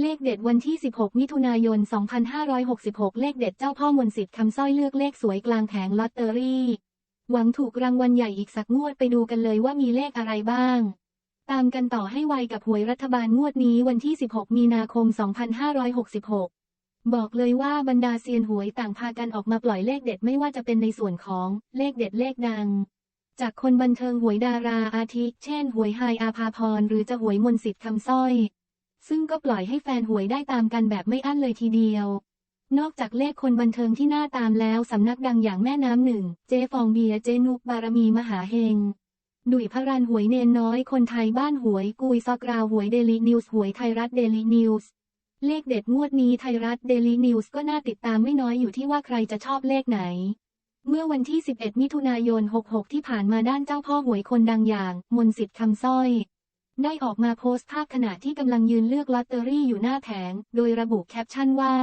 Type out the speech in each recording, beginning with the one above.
เลขเด็ดวันที่ 16 มิถุนายน 2566 เลขเด็ดเจ้าพ่อมนต์สิทธิ์คำสร้อยเลือกเลขสวยกลางแผงลอตเตอรี่ หวังถูกรางวัลใหญ่อีกสักงวดไปดูกันเลยว่ามีเลขอะไรบ้าง ตามกันต่อให้ไวกับหวยรัฐบาลงวดนี้วันที่ 16 มีนาคม 2566 บอกเลยว่าบรรดาเซียนหวยต่างพากันออกมาปล่อยเลขเด็ดไม่ว่าจะเป็นในส่วนของเลขเด็ดเลขดัง จากคนบันเทิงหวยดาราอาทิ เช่น หวยไฮอาภาพรหรือจะหวยมนต์สิทธิ์คำสร้อย ซึ่งก็ปล่อยให้แฟนหวยได้ตามกันแบบไม่อั้นเลยทีเดียว นอกจากเลขคนบันเทิงที่น่าตามแล้วสำนักดังอย่างแม่น้ำหนึ่ง เจฟองเบียเจนุกบารมีมหาเฮงดุยพรันหวยเนนน้อยคนไทยบ้านหวยกุยซอกราวหวยเดลินิวส์หวยไทยรัฐเดลินิวส์เลขเด็ดงวดนี้ไทยรัฐเดลินิวส์ก็น่าติดตามไม่น้อยอยู่ที่ว่าใครจะชอบเลขไหน เมื่อวันที่ 11 มิถุนายน 66 ที่ผ่านมาด้านเจ้าพ่อหวยคนดังอย่าง มนสิทธิ์คำสร้อย ได้ออกมาโพสต์ภาพขณะที่กำลังยืนเลือกลอตเตอรี่อยู่หน้าแผง โดยระบุแคปชั่นว่า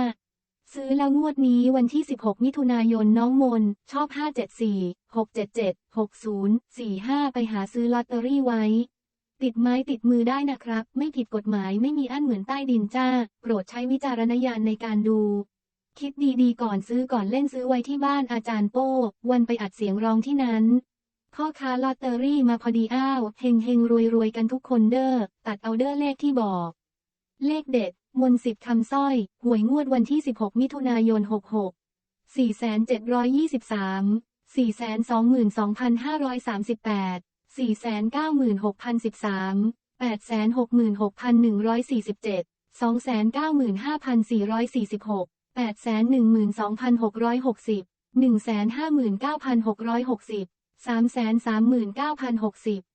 ซื้อแล้วงวดนี้วันที่ 16 มิถุนายนน้องมน ชอบ 574 677 60 45 ไปหาซื้อลอตเตอรี่ไว้ ติดไม้ติดมือได้นะครับ ไม่ผิดกฎหมายไม่มีอันเหมือนใต้ดินจ้า โปรดใช้วิจารณญาณในการดูคิดดีๆ ก่อนซื้อก่อนเล่นซื้อไว้ที่บ้านอาจารย์โป้ วันไปอัดเสียงร้องที่นั้น พ่อค้าลอตเตอรี่มาพอดีอ้าวเฮงเฮงรวยรวยกันทุกคนเด้อตัดเอาเด้อเลขที่บอก เลขเด็ด มนต์สิทธิ์คำสร้อย หวยงวดวันที่ 16 มิถุนายน 66 4,723 422,538 496,013 866,147 295,446 812,660 159,660 339,060